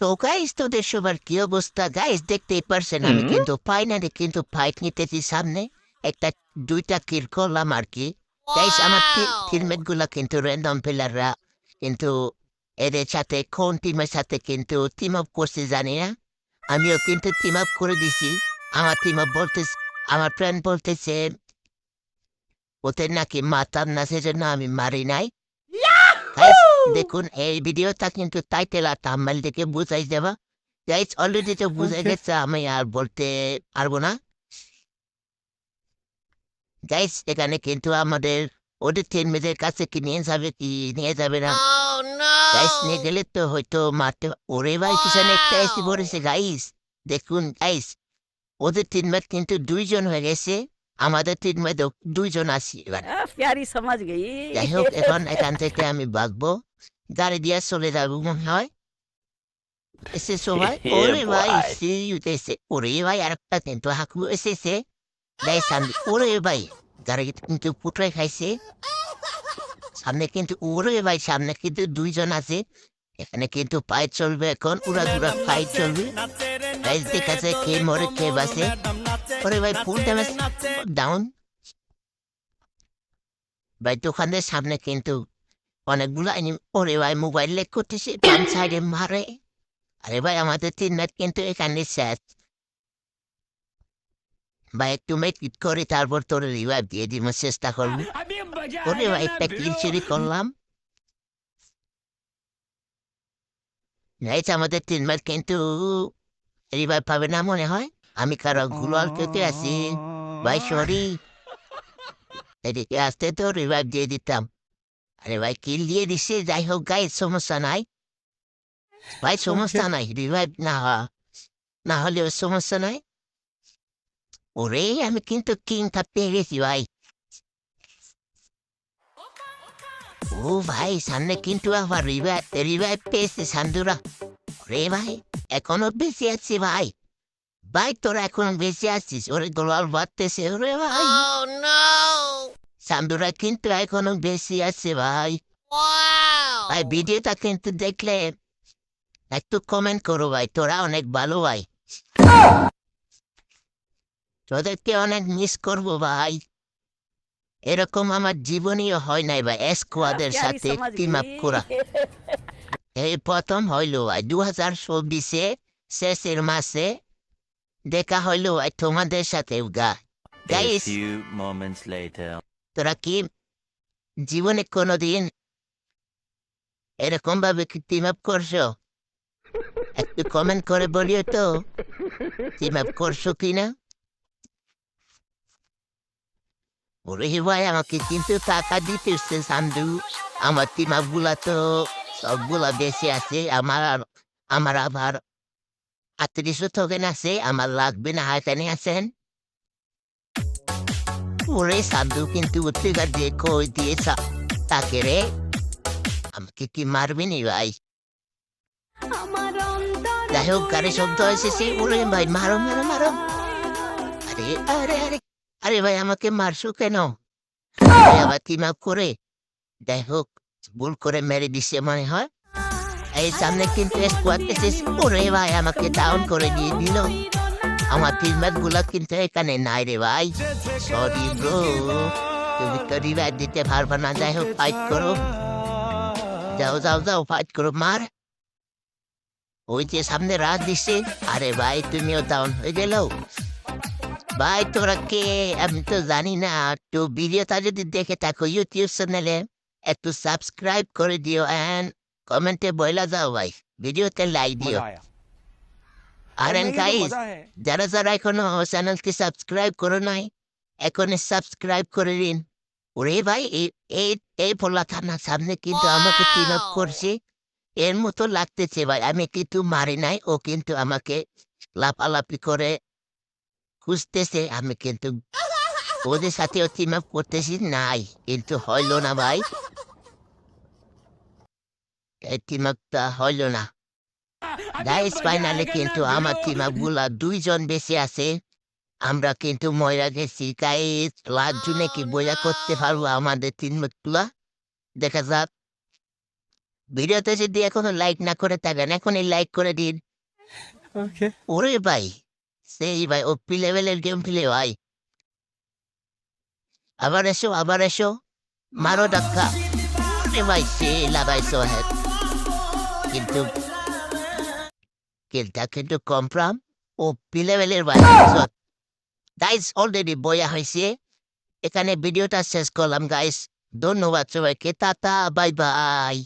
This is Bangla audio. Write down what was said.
তো গাইস তোদের সবার কি অবস্থা? গাইস দেখতেই পারছেন আমি। কিন্তু ফাইনালি কিন্তু ফাইট নিতেছি সামনে। একটা দুইটা কিল করলাম আর কি। গাইস আমার টিমমেটগুলা কিন্তু র্যান্ডম প্লেয়াররা কিন্তু এদের সাথে কোন টিমের সাথে কিন্তু টিম আপ করছে জানি না। আমিও কিন্তু টিম আপ করে দিছি। আমার টিম আপ বলতে আমার ফ্রেন্ড বলতেছে ওদের নাকি মাতার না সেজন্য আমি মারি নাই। দেখুন এই ভিডিওটা কিন্তু টাইটেল আর থাম্বনেল দেখে বুঝাই যাবা গাইস অলরেডি তো বুঝে গেছে আমি আর বলতে পারব না। গাইস এখানে কিন্তু আমাদের ওদের তিন মেয়েদের কাছে কি নিয়ে যাবে কি নিয়ে যাবে না। Oh গাইস নিয়ে গেলে তো হয়তো মারতে ওরে ভাই পিছনে একটা এসে পড়েছে গাইস দেখুন গাইস ওদের তিন মেট কিন্তু দুইজন হয়ে গেছে। আমাদের তিন মেদক দুইজন আছি এবার। প্যারি সমাজ গেই যাই হোক এখন এখান থেকে আমি বাঁচবো। গাড়ি দিয়ে চলে যাব মনে হয়। এসে ওরে ভাই সি উঠেছে। ওরে ভাই কিন্তু এসেছে। সামনে ওরে ভাই কিন্তু খাইছে। সামনে কিন্তু ওরে ভাই সামনে কিন্তু দুইজন আছে। এখানে কিন্তু পায়ে চলবে এখন উড়া দুরা পায়ে চলবে দেখা যায় কে মরে কে বাসে ওরে ভাই ফুল ডাউন ভাই দোকানের সামনে কিন্তু অনেকগুলো এনি- ওরে ভাই মোবাইল লেক করতেছে ডান সাইডে মারে। আরে ভাই আমাদের তিন ম্যাচ কিন্তু এখানে শেষ। ভাই একটু মেট করে তারপর তোর রিভাইভ দিয়ে দিব চেষ্টা করব। ওরে ভাই একটা কিল চুরি করলাম। গাইছে আমাদের তিন ম্যাচ কিন্তু রিভাইভ পাবে না মনে হয়। আমি কারও গুলাল কেটে আছি ভাই সরি। এদিকে আসতে তো রিভাইভ দিয়ে দিতাম। আরে ভাই কিল দিয়ে দিছে যাই হোক গাই সমস্যা নাই। ভাই সমস্যা নাই রিভাইভ না না হলেও সমস্যা নাই। ওরে আমি কিন্তু কিংটা পেয়ে গেছি ভাই। ও ভাই সামনে কিন্তু আবার রিভাইভ রিভাইভ পেয়েছে সান্দুরা। রে ভাই এখনও বেঁচে আছি ভাই। ভাই তোরা এখন বেঁচে আছিস। ওরে গোলাল বাড়তেছে ওরে ভাই। সান্দুরা কিন্তু এখনও বেশি আছে ভাই। ভাই ভিডিওটা কিন্তু দেখলে একটু কমেন্ট করো ভাই। তোরা অনেক ভালো ভাই। তোদেরকে অনেক মিস করব ভাই। এরকম আমার জীবনীয় হয় নাই ভাই। স্কোয়াদের সাথে টিম আপ করা। এই প্রথম হইল ভাই। দু হাজার চব্বিশে শেষের মাসে দেখা হইল তোমাদের সাথে গা। গাইস. তোরা কি জীবনে কোনোদিন এরকম ভাবে কি টিম আপ করছ? একটু কমেন্ট করে বলিও তো টিম আপ করছ কিনা? ওরে ভাই আমাকে কিন্তু টাকা দিতেছে সান্দু। আমার টিম আপগুলা তো সবগুলা বেশি আছে আমার আমার আবার আত্মীয় টোকেন আছে আমার লাগবে না এখানে আছেন ওরে সাধু কিন্তু ট্রিগার দিয়ে কই দিয়ে তাকে রে আমাকে কি মারবি নি ভাই যাই হোক গাড়ি শব্দ এসেছে ওরে ভাই মারো মারো মারো আরে আরে আরে আরে ভাই আমাকে মারছো কেন কি মাপ করে যাই হোক ভুল করে মেরে দিচ্ছে মনে হয় এই সামনে কিন্তু স্কোয়াড এসেছে ওরে ভাই আমাকে ডাউন করে দিয়ে দিল আমার টিমমেটগুলো কিন্তু এখানে নাই রে ভাই সরি ব্রো তুমি তো রিভাইভ দিতে পারবে না যাই হোক ফাইট করো যাও যাও যাও ফাইট করো মার ওই যে সামনে রাত দিচ্ছে আরে ভাই তুমিও ডাউন হয়ে গেল ভাই তোরা কে আমি তো জানি না তো ভিডিওটা যদি দেখে থাকো ইউটিউব চ্যানেলে একটু সাবস্ক্রাইব করে দিও অ্যান্ড কমেন্টে বইলা যাও ভাই ভিডিওতে লাইক দিও। আর গাইস যারা যারা এখনও চ্যানেলটি সাবস্ক্রাইব করো নাই এখনই সাবস্ক্রাইব করে নিন ওরে ভাই এই এই ফোলা থানার সামনে কিন্তু আমাকে তিন আপ করছে। এর মতো লাগতেছে ভাই আমি কিন্তু মারি নাই ও কিন্তু আমাকে লাফালাফি করে খুঁজতেছে আমি কিন্তু ওদের সাথে টিম আপ করতেছি নাই কিন্তু হইল না ভাই। এই টিম হইল না। গাইস ফাইনালে কিন্তু আমার টিমগুলা দুইজন বেশি আছে। আমরা কিন্তু ময়রা গেছি। গাইস লাস্ট জুনে কি বইয়া করতে পারব আমাদের টিমগুলা? দেখা যাক। ভিডিওতে যদি এখনও লাইক না করে থাকেন এখনই লাইক করে দিন। ওরে ভাই সেই ভাই ওপি লেভেলের গেম প্লে ভাই। আবার এসো আবার এসো। মারো ডাক্কা ওরে ভাই সে লাগাইছো হেড কিন্তু কিলটা কিন্তু কমপ্রাম ও পিলেবেলের ভাই গাইস অলরেডি বয়া হয়েছে এখানে ভিডিওটা শেষ করলাম গাইস ধন্যবাদ সবাইকে। Tata bye bye